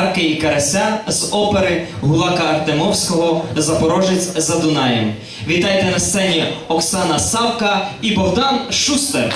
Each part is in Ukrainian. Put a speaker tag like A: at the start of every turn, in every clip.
A: Арки і Карася з опери Гулака Артемовського Запорожець за Дунаєм. Вітайте на сцені Оксана Савка і Богдан Шустер.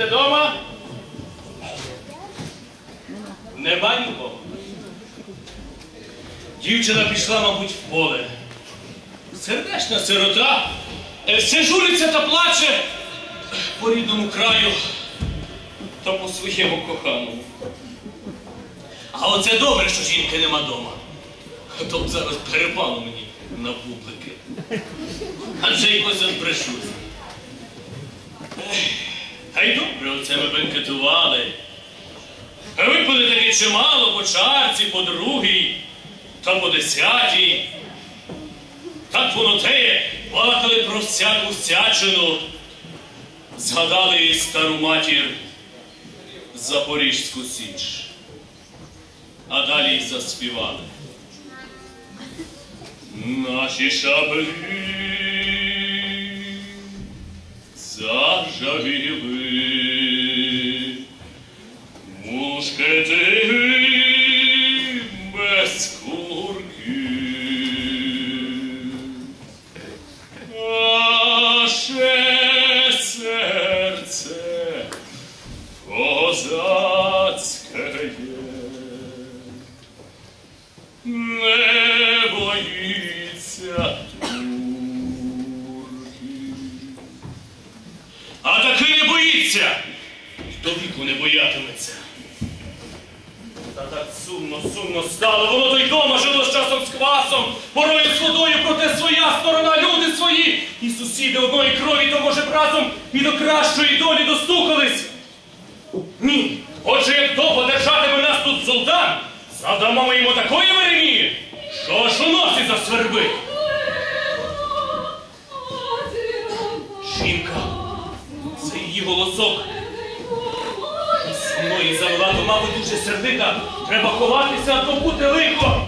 B: Чи ти? Нема нікого. Дівчина пішла, мабуть, в поле. Сердечна сирота. е, Все журиться та плаче по рідному краю та по своєму коханому. А оце добре, що жінки нема дома. А то б зараз перепало мені на бублики. Адже якось збрешусь. Та й добре, оце ми бенкетували. Випили таки чимало по чарці, по другій, та по десятій. Так воно теє, плакали про всяку всячину. Згадали і стару матір Запорізьку Січ. А далі й заспівали. Наші шабелі заржавіли, Ні, отже, як довго держатиме нас тут султан, задамо ми йому такої веремії, що аж у носі засвербить. Жінка, це її голосок. Мною завела, то, мабуть, дуже сердита. Треба ховатися, а то буде лихо.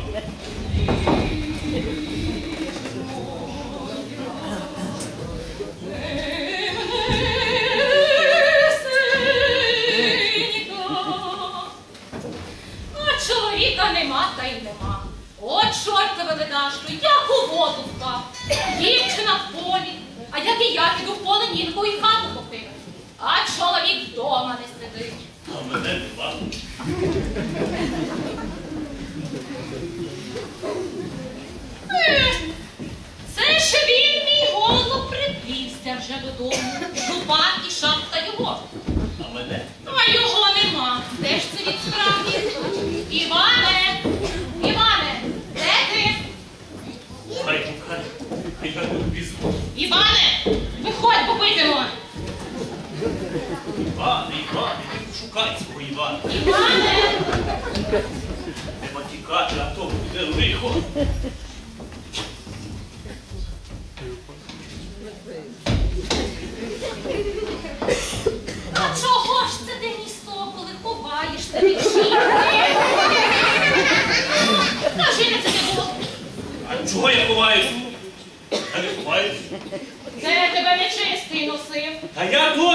C: school Чого
D: я ховаюсь? Я не ховаюсь.
C: Це тебе нечистий носив. А я то!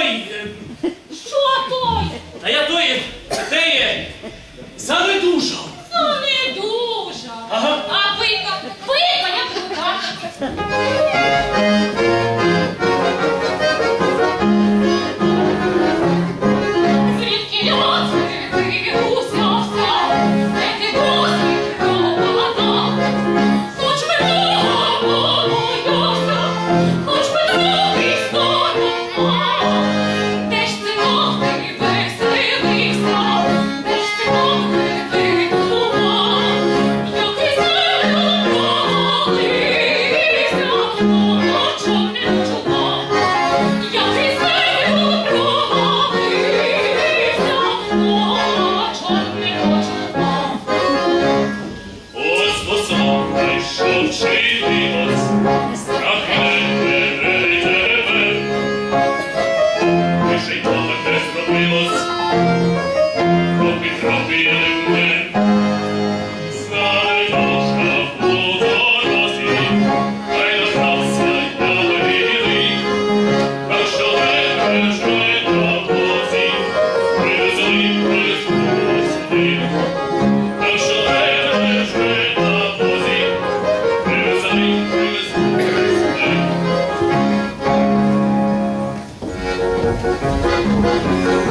C: Música